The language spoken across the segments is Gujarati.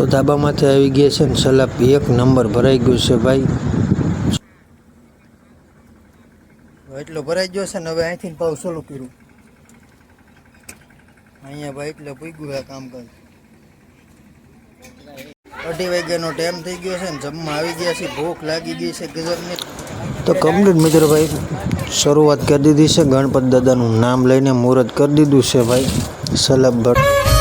તો ધાબામાંથી આવી ગયા છે ને સલાપ એક નંબર ભરાઈ ગયું છે ભાઈ. એટલો ભરાઈ ગયો છે ને હવે અહીંથી ભાવ સોલું કર્યું. અહીંયા ભાઈ એટલે પૂગ્યું છે કામકાજ અઢી વાગ્યાનો ટાઈમ થઈ ગયો છે ને જમવા આવી ગયા છે ભૂખ લાગી ગઈ છે ગજબની તો કમ્પ્લીટ મિત્રો ભાઈ શરૂઆત કરી દીધી છે ગણપત દાદાનું નામ લઈને મુહૂર્ત કરી દીધું છે ભાઈ સલાબ ભટ્ટ.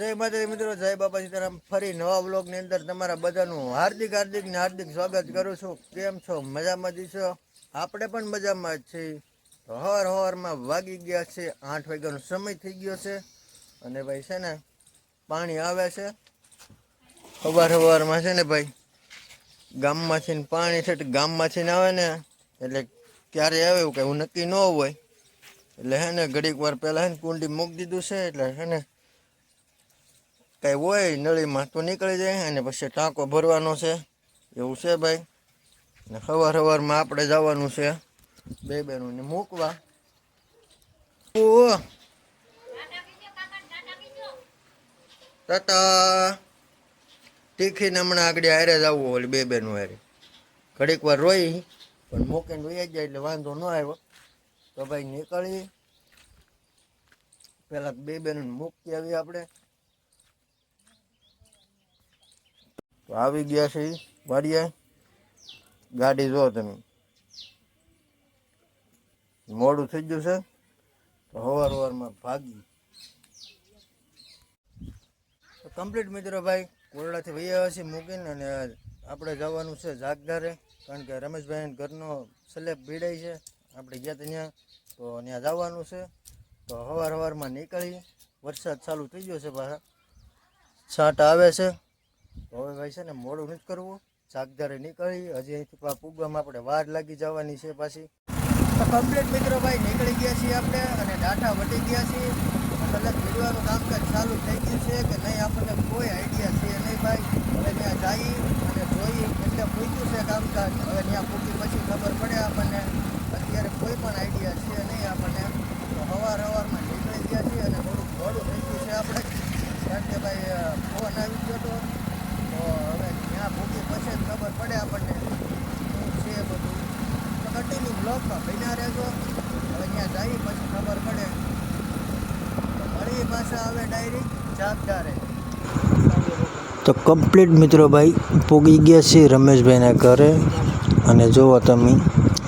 જય માતાજી મિત્રો, જય બાબા સીતારામ. ફરી નવા બ્લોગની અંદર તમારા બધાનું હાર્દિક હાર્દિક ને હાર્દિક સ્વાગત કરું છું. કેમ છો? મજામાં જ આપણે પણ મજામાં જ છીએ. હર હવાર હવારમાં વાગી ગયા છે, આઠ વાગ્યાનો સમય થઈ ગયો છે. અને ભાઈ છે ને, પાણી આવે છે. સવાર સવારમાં છે ને ભાઈ ગામમાંથી પાણી છે ગામમાંથી આવે ને, એટલે ક્યારે આવે એવું કંઈ નક્કી ન હોય. એટલે હે ને, ઘડીક વાર પહેલાં હે ને કુંડી મૂકી દીધું છે, એટલે હે ને કાંઈ હોય નળીમાં તો નીકળી જાય અને પછી ટાંકો ભરવાનો છે. એવું છે ભાઈ. ને સવાર સવારમાં આપણે જવાનું છે. બે બેનોને મૂકવા. ઓ તાતા તીખીને હમણાં આગળ હારે જ આવવું ઓલી બે બેનું હારે. ઘડીક વાર રોઈ, પણ મૂકીને રોઈ જાય એટલે વાંધો ન આવ્યો. તો ભાઈ નીકળી. પેલા બે બેનું મૂકી આવી આપણે. આવી ગયા છે વાડિયા ગાડી જો તમે. મોડું થઈ ગયું છે. તો હવાર હવારમાં ભાગી. તો કમ્પ્લીટ મિત્રો ભાઈ, કોરડાથી વહી આવ્યા છીએ મૂકીને અને આપણે જવાનું છે જાગદારે કારણ કે રમેશભાઈ ઘરનો સ્લેબ ભીડાય છે. આપણે ગયા ત્યાં. તો ત્યાં જવાનું છે. તો હવાર હવારમાં નીકળી. વરસાદ ચાલુ થઈ ગયો છે પાછા. છાંટ આવે છે. તો હવે ભાઈ છે ને, મોડું નથી કરવું. સાગધારે નીકળી, હજી અહીંથી પૂગવામાં આપણે વાર લાગી જવાની છે પાછી. કમ્પ્લીટ મિત્રો ભાઈ, નીકળી ગયા છીએ આપણે અને ડાટા વટી ગયા છીએ. કદાચ ભીડવાનું કામકાજ ચાલુ થઈ ગયું છે કે નહીં, આપણને કોઈ આઈડિયા છે નહીં ભાઈ. હવે ત્યાં જઈ અને જોઈ એટલે પૂછ્યું છે કામકાજ. હવે ત્યાં પૂછી પછી ખબર પડે આપણને. અત્યારે કોઈ પણ આઈડિયા છે નહીં આપણને તો હવાર હવારમાં નીકળી ગયા છીએ અને થોડુંક મોડું થઈ ગયું છે આપણે કારણ કે ભાઈ ફોન આવી ગયો હતો તો હવે ત્યાં ભૂકી પછી જ ખબર પડે આપણને શું છે બધું તો કન્ટિન્યુ બ્લોગમાં બન્યા રહેજો હવે ત્યાં જઈ પછી ખબર પડે તો મળીએ પાછા હવે ડાયરેક્ટ જાગદારે તો કમ્પ્લીટ મિત્રો ભાઈ, પૂગી ગયા છે રમેશભાઈના ઘરે. અને જુઓ તમે,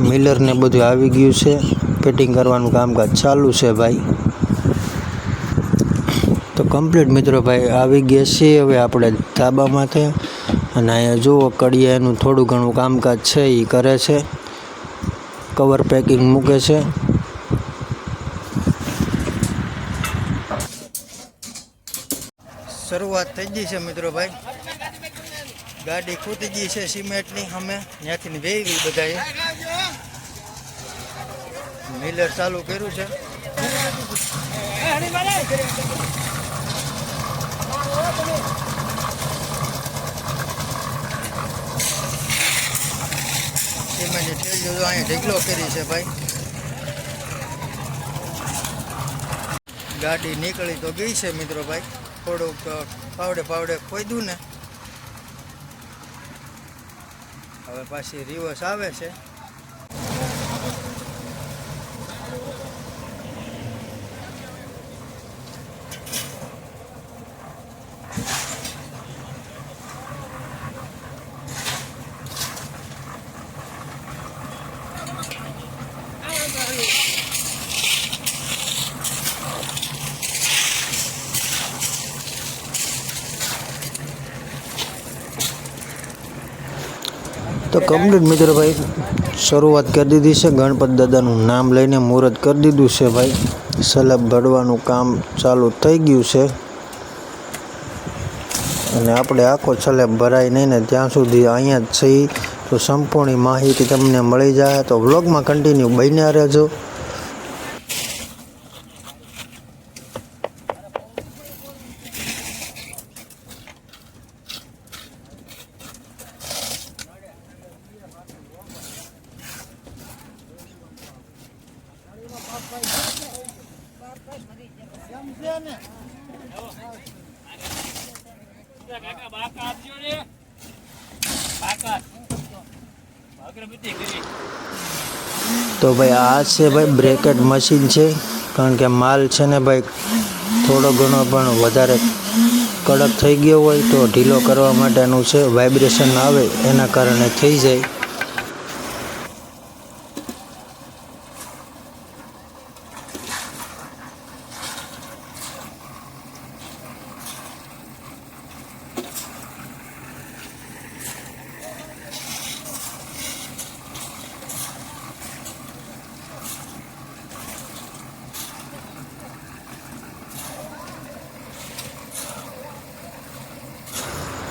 મિલરને બધું આવી ગયું છે. ફિટિંગ કરવાનું કામકાજ ચાલુ છે ભાઈ. તો કમ્પ્લીટ મિત્રો ભાઈ, આવી ગયા છે હવે આપણે ધાબામાંથી અને અહીંયા જુઓ કડિયાનું થોડું ઘણું કામકાજ છે એ કરે છે. કવર પેકિંગ મૂકે છે. શરૂઆત થઈ ગઈ છે મિત્રો ભાઈ. ગાડી ખૂટી ગઈ છે સિમેન્ટની. અમે ત્યાંથી વેવી બધાએ. મિલર ચાલુ કર્યું છે. સિમેન્ટની ઠેલીઓ જો અહીંયા ઢીકલો કરી છે ભાઈ. ગાડી નીકળી તો ગઈ છે મિત્રો ભાઈ. થોડુંક પાવડે પાવડે ખોદ્યું ને. હવે પાછી રિવર્સ આવે છે. તો કમ્પ્લીટ મિત્રો ભાઈ, શરૂઆત કરી દીધી છે. ગણપત દાદાનું નામ લઈને મુહૂર્ત કરી દીધું છે ભાઈ. સલબ ભરવાનું કામ ચાલુ થઈ ગયું છે. અને આપણે આખો સલેબ ભરાય નહીં ને ત્યાં સુધી અહીંયા જ છીએ. તો સંપૂર્ણ માહિતી તમને મળી જાય. તો વ્લોગમાં કન્ટિન્યુ બન્યા રહેજો કાકા બાકા આપજો રે બાકા અગરબત્તી કરી તો ભાઈ આ છે ભાઈ બ્રેકેટ મશીન છે, કારણ કે માલ છે ને ભાઈ થોડો ઘણો પણ વધારે કડક થઈ ગયો હોય તો ઢીલો કરવા માટેનું છે, વાઇબ્રેશન આવે એના કારણે થઈ જાય.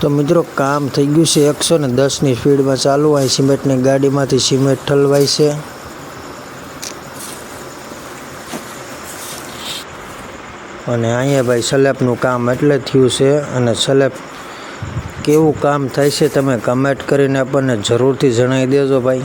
તો મિત્રો, કામ થઈ ગયું છે એકસો ને દસની સ્પીડમાં ચાલુ અહીં સિમેન્ટની ગાડીમાંથી સિમેન્ટ ઠલવાય છે. અને અહીંયા ભાઈ સ્લેબનું કામ એટલે થયું છે અને સ્લેબ કેવું કામ થાય છે તમે કમેન્ટ કરીને આપણને જરૂરથી જણાવી દેજો ભાઈ.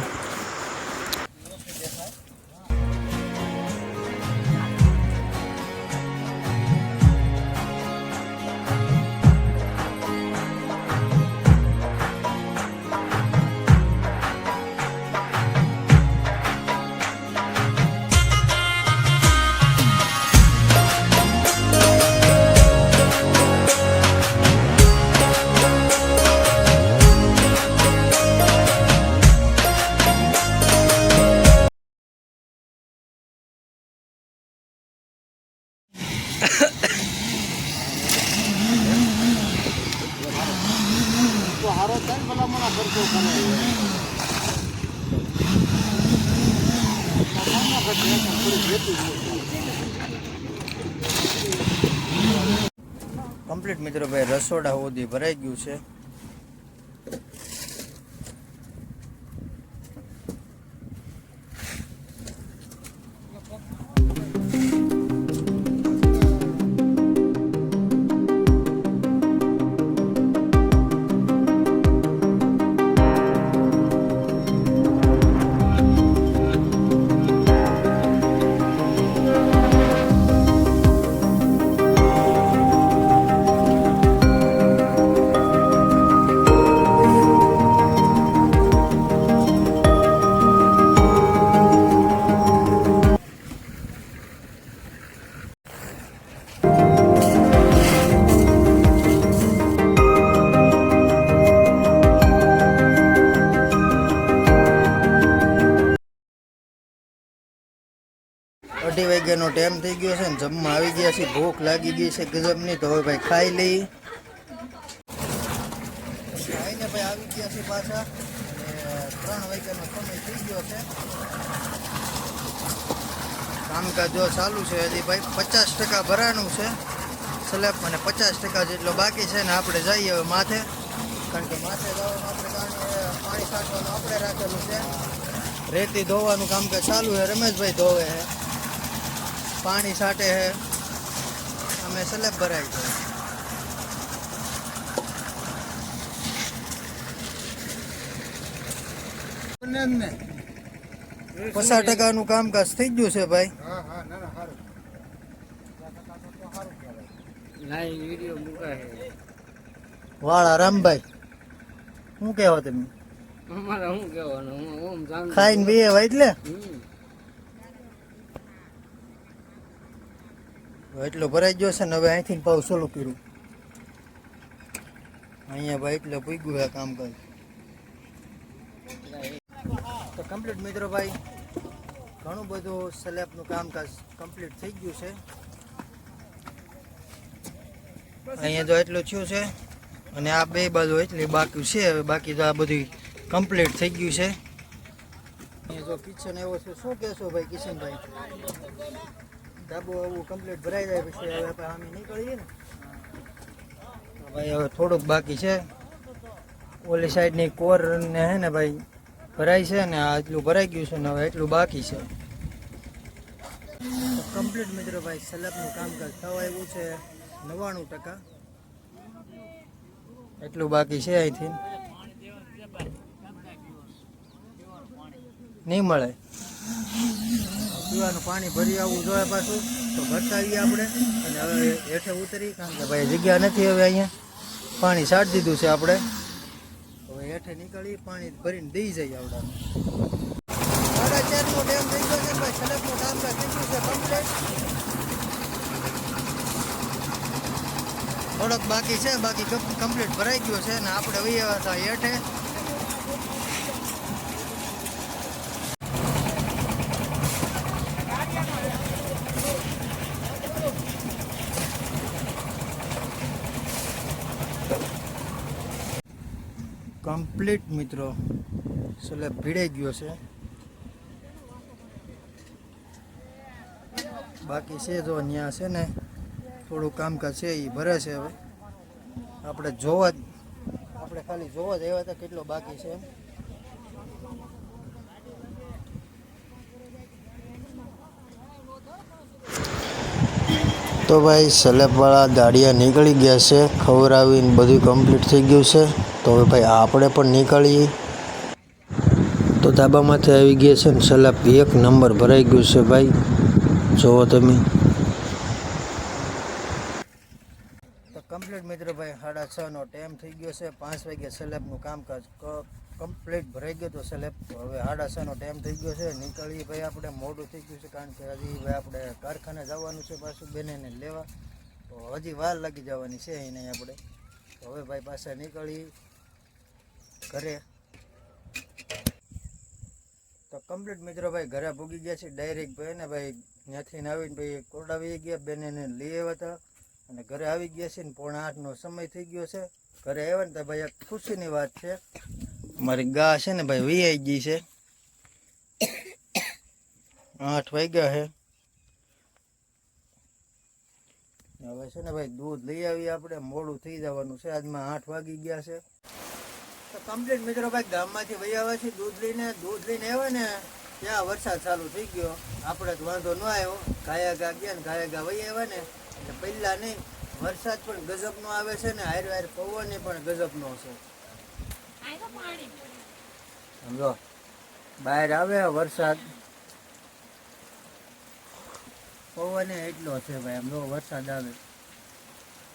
કમ્પ્લીટ મિત્રો ભાઈ રસોડા સુધી ભરાઈ ગયું છે. અઢી વાગ્યાનો ટાઈમ થઈ ગયો છે ને જમવા આવી ગયા છે ભૂખ લાગી ગઈ છે ગજબની. તો હવે ભાઈ ખાઈ લઈ ખાઈને ભાઈ આવી ગયા છે પાછા. ત્રણ વાગ્યાનો સમય થઈ ગયો છે. કામકાજ જો ચાલુ છે હજી ભાઈ. પચાસ ટકા ભરાનું છે. સ્લેબ અને પચાસ ટકા જેટલો બાકી છે ને આપણે જઈએ હવે માથે. કારણ કે માથે જવાનું આપણે કારણ પાણી છાંટવાનું આપણે રાખેલું છે. રેતી ધોવાનું કામકાજ ચાલુ છે. રમેશભાઈ ધોવે છે. પાણી છાંટે છે. અમે સ્લેબ ભરાય છે પચાસ ટકાનું કામકાજ થઈ ગયું છે ભાઈ. લાઈ વિડિયો મુકાય વાળા રામભાઈ શું કહેવા તમે? અમારે શું કહેવાનું? હું ખાઈને બે એટલે? એટલો ભરાઈ ગયો છે ને હવે અહીંથી ભાવ સોલું કર્યું. અહીંયા ભાઈ એટલે પૂગ્યું છે કામકાજ તો કમ્પ્લીટ મિત્રો ભાઈ, ઘણું બધું સ્લેબનું કામકાજ કમ્પ્લીટ થઈ ગયું છે. અહીંયા તો એટલું થયું છે અને આ બે બાજુ એટલી બાકી છે, હવે બાકી તો આ બધું કમ્પ્લીટ થઈ ગયું છે. અહીંયા જો કિચન એવો છે, શું કહેશો ભાઈ કિશનભાઈ? ધાબો આવું કમ્પ્લીટ ભરાઈ જાય પછી હવે આપણે આમે નીકળીએ ને. ભાઈ હવે થોડુંક બાકી છે. ઓલી સાઈડની કોર ને હે ને ભાઈ ભરાય છે ને આ એટલું ભરાઈ ગયું છે ને હવે એટલું બાકી છે. કમ્પ્લીટ મિત્રો ભાઈ સલબનું કામકાજ થવા આવ્યું છે નવ્વાણું ટકા. એટલું બાકી છે અહીંથી. નહીં મળે? પીવાનું પાણી ભરી આવવું જોઈએ પાછું, તો ભરતાવીએ આપણે. અને હવે હેઠે ઉતરી, કારણ કે ભાઈ જગ્યા નથી હવે અહીંયા. પાણી છાડી દીધું છે આપણે. હવે હેઠે નીકળી, પાણી ભરીને દઈ જઈએ આપણે. ડેમ થઈ ગયો છે, ભાઈ સડકનું છે થોડોક બાકી છે, બાકી કમ્પ્લીટ ભરાઈ ગયો છે ને આપણે વહી હતા હેઠે. કમ્પ્લીટ મિત્રો. સ્લેબ ભીડાઈ ગયો છે. બાકી છે જો ત્યાં છે ને, થોડું કામકાજ છે એ ભરે છે હવે. આપણે જોવા જ, આપણે ખાલી જોવા જ આવ્યા હતા કેટલો બાકી છે તો ભાઈ, સલેબવાળા દાડિયા નીકળી ગયા છે. ખવડાવીને બધું કમ્પ્લીટ થઈ ગયું છે. તો હવે ભાઈ આપણે પણ નીકળીએ. તો ધાબામાંથી આવી ગયા છે ને સલાબ એક નંબર ભરાઈ ગયું છે ભાઈ. જુઓ તમે. તો કમ્પ્લીટ મિત્રો ભાઈ, સાડા છ નો ટાઈમ થઈ ગયો છે. પાંચ વાગે સલેબનું કામકાજ કમ્પ્લીટ ભરાઈ ગયો તો સલેબ હવે સાડા છ નો ટાઈમ થઈ ગયો છે. નીકળીએ ભાઈ આપણે, મોડું થઈ ગયું છે કારણ કે હજી ભાઈ આપણે કારખાને જવાનું છે પાછું બેનેને લેવા. તો હજી વાર લાગી જવાની છે એને આપણે. હવે ભાઈ પાછા નીકળી ઘરે. તો કમ્પ્લીટ મિત્રો ભાઈ ઘરે ભૂગી ગયા છે. ડાયરેક્ટ ભાઈ ને ભાઈ ત્યાંથી આવીને ભાઈ કોરડાવી ગયા. બેને લઈ આવ્યા હતા. અને ઘરે આવી ગયા છે ને પોણા આઠનો સમય થઈ ગયો છે. ઘરે આવ્યા ને તો ભાઈ એક ખુશીની વાત છે. મારી ગા છે ને ભાઈ વીઆઈ ગઈ છે. આઠ વાગ્યા છે. હવે છે ને ભાઈ દૂધ લઈ આવીએ આપણે. મોડું થઈ જવાનું છે. આજમાં આઠ વાગી ગયા છે. કમ્પ્લીટ મિત્રો ભાઈ ગામમાંથી વહી આવે છે દૂધ લઈને દૂધ લઈને આવ્યા ને ત્યાં વરસાદ ચાલુ થઈ ગયો. આપણે તો વાંધો ન આવ્યો. ગાયા ગા ગયા ને ગાયા ગા વહી આવ્યા ને એટલે પહેલાં નહીં. વરસાદ પણ ગજબનો આવે છે ને હાર હાર પવન પણ ગજબનો છે. સમજો? બહાર આવે વરસાદ. પવન એટલો છે ભાઈ આમ જો વરસાદ આવે.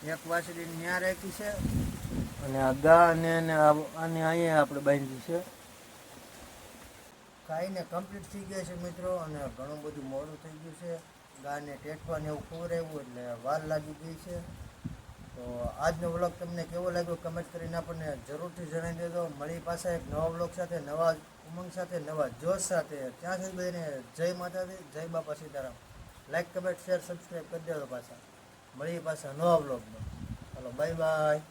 એક વાસળી ન્યા રાખી છે. અને આ ગા અને આને અહીંયા આપણે બાંધ્યું છે. ગાયને કમ્પ્લીટ થઈ ગયા છે મિત્રો, અને ઘણું બધું મોડું થઈ ગયું છે. ગાયને ટેટવાને એવું ખવડાવ્યું એટલે વાર લાગી ગઈ છે. તો આજનો વ્લોગ તમને કેવો લાગ્યો કમેન્ટ કરીને આપણને જરૂરથી જણાવી દેજો. મળી પાસે એક નવા વ્લોગ સાથે, નવા ઉમંગ સાથે, નવા જોશ સાથે. ત્યાં સુધી બધાને જય માતાજી, જય Bapa Sitaram. Like comment share subscribe કરી દેજો પાછા. મળી પાછા નવા વ્લોગમાં. ચાલો બાય બાય